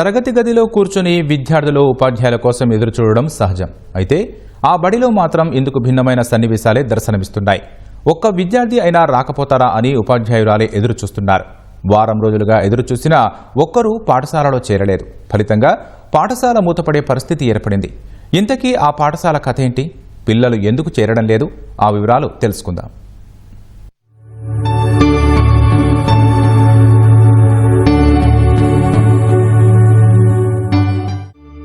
తరగతి గదిలో కూర్చుని విద్యార్థులు ఉపాధ్యాయుల కోసం ఎదురు చూడడం సహజం. అయితే ఆ బడిలో మాత్రం ఇందుకు భిన్నమైన సన్నివేశాలే దర్శనమిస్తున్నాయి. ఒక్క విద్యార్థి అయినా రాకపోతారా అని ఉపాధ్యాయురాలే ఎదురు చూస్తున్నారు వారం రోజులుగా ఎదురుచూసినా ఒక్కరూ పాఠశాలలో చేరలేదు. ఫలితంగా పాఠశాల మూతపడే పరిస్థితి ఏర్పడింది. ఇంతకీ ఆ పాఠశాల కథ ఏంటి? పిల్లలు ఎందుకు చేరడం లేదు? ఆ వివరాలు తెలుసుకుందాం.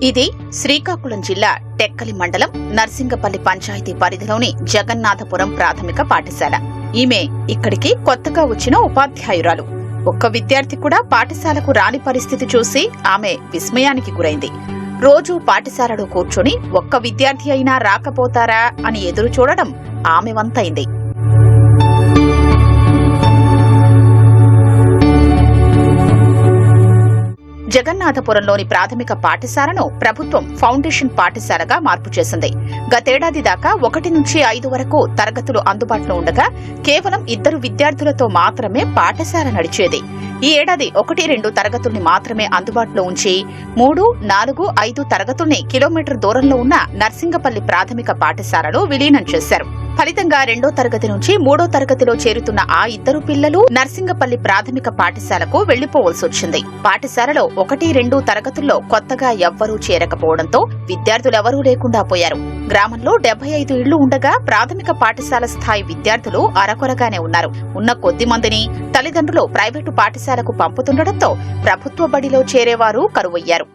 ఇది శ్రీకాకుళం జిల్లా టెక్కలి మండలం నర్సింగపల్లి పంచాయతీ పరిధిలోని జగన్నాథపురం ప్రాథమిక పాఠశాల. ఈమె ఇక్కడికి కొత్తగా వచ్చిన ఉపాధ్యాయురాలు. ఒక్క విద్యార్థి కూడా పాఠశాలకు రాని పరిస్థితి చూసి ఆమె విస్మయానికి గురైంది. రోజు పాఠశాలలో కూర్చొని ఒక్క విద్యార్థి అయినా రాకపోతారా అని ఎదురు చూడడం ఆమె వంతైంది జగన్నాథపురంలోని ప్రాథమిక పాఠశాలను ప్రభుత్వం ఫౌండేషన్ పాఠశాలగా మార్పు చేసింది. గతేడాది దాకా ఒకటి నుంచి ఐదు వరకు తరగతులు అందుబాటులో ఉండగా కేవలం ఇద్దరు విద్యార్థులతో మాత్రమే పాఠశాల నడిచేది. ఈ ఏడాది ఒకటి రెండు తరగతుల్ని మాత్రమే అందుబాటులో ఉంచి మూడు నాలుగు ఐదు తరగతుల్ని కిలోమీటర్ దూరంలో ఉన్న నర్సింగపల్లి ప్రాథమిక పాఠశాలలో విలీనం చేశారు. ఫలితంగా రెండో తరగతి నుంచి మూడో తరగతిలో చేరుతున్న ఆ ఇద్దరు పిల్లలు నర్సింగపల్లి ప్రాథమిక పాఠశాలకు వెళ్ళిపోవలసి వచ్చింది. పాఠశాలలో ఒకటి రెండు తరగతుల్లో కొత్తగా ఎవ్వరూ చేరకపోవడంతో విద్యార్థులెవరూ లేకుండా పోయారు. గ్రామంలో డెబ్బై ఐదు ఇళ్ళు ఉండగా ప్రాథమిక పాఠశాల స్థాయి విద్యార్థులు అరకొరగానే ఉన్నారు. ఉన్న కొద్ది మందిని తల్లిదండ్రులు ప్రైవేటు పాఠశాలకు పంపుతుండటంతో ప్రభుత్వ బడిలో చేరేవారు కరువయ్యారు.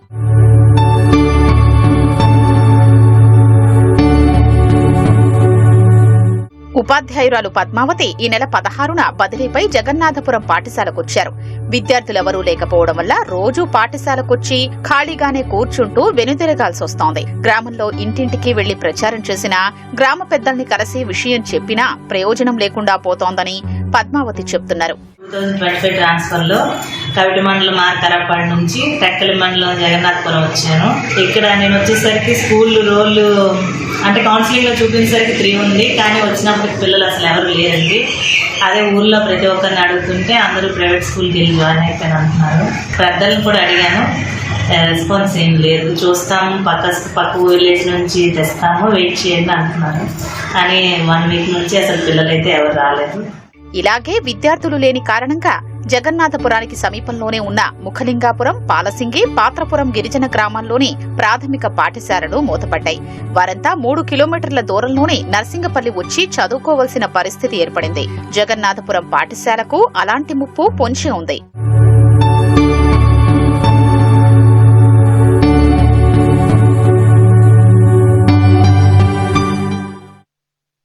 ఉపాధ్యాయురాలు పద్మావతి ఈ నెల పదహారున బదిలీపై జగన్నాథపురం పాఠశాలకొచ్చారు. విద్యార్థులెవరూ లేకపోవడం వల్ల రోజూ పాఠశాలకొచ్చి ఖాళీగానే కూర్చుంటూ వెనుదిరగాల్సి వస్తోంది గ్రామంలో ఇంటింటికి వెళ్ళి ప్రచారం చేసినా గ్రామ పెద్దల్ని కలిసి విషయం చెప్పినా ప్రయోజనం లేకుండా పోతోందని పద్మావతి చెప్తున్నారు. థౌజండ్ ట్వంటీ ఫైవ్ ట్రాన్స్ఫర్లో కవిటి మండలం మార్కరాపాడు నుంచి టెక్కలి మండలం జగన్నాథపురం వచ్చాను. ఇక్కడ నేను వచ్చేసరికి స్కూల్ రోల్ అంటే కౌన్సిలింగ్లో చూపించేసరికి త్రీ ఉంది కానీ వచ్చినప్పటికి పిల్లలు అసలు ఎవరు లేరండి. అదే ఊర్లో ప్రతి ఒక్కరిని అడుగుతుంటే అందరూ ప్రైవేట్ స్కూల్కి వెళ్ళి జాయిన్ అయిపోయాను అంటున్నారు. పెద్దలను కూడా అడిగాను రెస్పాన్స్ ఏం లేదు చూస్తాము పక్క పక్క విలేజ్ నుంచి తెస్తాము వెయిట్ చేయండి అంటున్నారు. కానీ వన్ వీక్ నుంచి అసలు పిల్లలైతే ఎవరు రాలేదు. ఇలాగే విద్యార్థులు లేని కారణంగా జగన్నాథపురానికి సమీపంలోనే ఉన్న ముఖలింగాపురం పాలసింగి పాత్రపురం గిరిజన గ్రామాల్లోని ప్రాథమిక పాఠశాలలు మూతపడ్డాయి. వారంతా మూడు కిలోమీటర్ల దూరంలోనే నర్సింగపల్లి వచ్చి చదువుకోవలసిన పరిస్థితి ఏర్పడింది. జగన్నాథపురం పాఠశాలకు అలాంటి ముప్పు పొంచి ఉంది.